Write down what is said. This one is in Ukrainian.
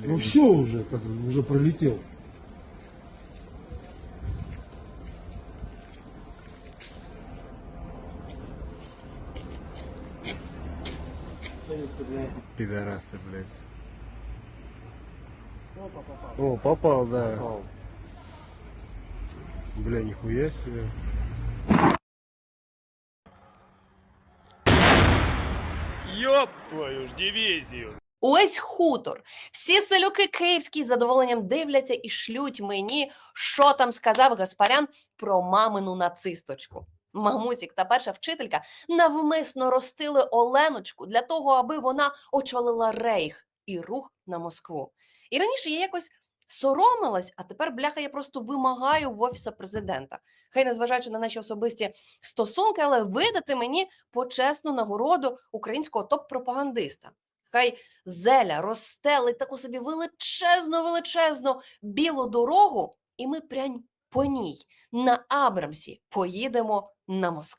Блин. Ну все уже, как бы, уже пролетел. Пидорасы, блядь. О, попал, да. Бля, нихуя себе. Ёб твою ж дивизию. Ось хутор. Всі селюки київські з задоволенням дивляться і шлють мені, що там сказав Гаспарян про мамину нацисточку. Мамусік та перша вчителька навмисно ростили Оленочку для того, аби вона очолила рейх і рух на Москву. І раніше я якось соромилась, а тепер, бляха, я просто вимагаю в офіса президента. Хай незважаючи на наші особисті стосунки, але видати мені почесну нагороду українського топ-пропагандиста. Хай Зеля розстелить таку собі величезну, величезну білу дорогу, і ми прянь по ній на Абрамсі поїдемо на Москву.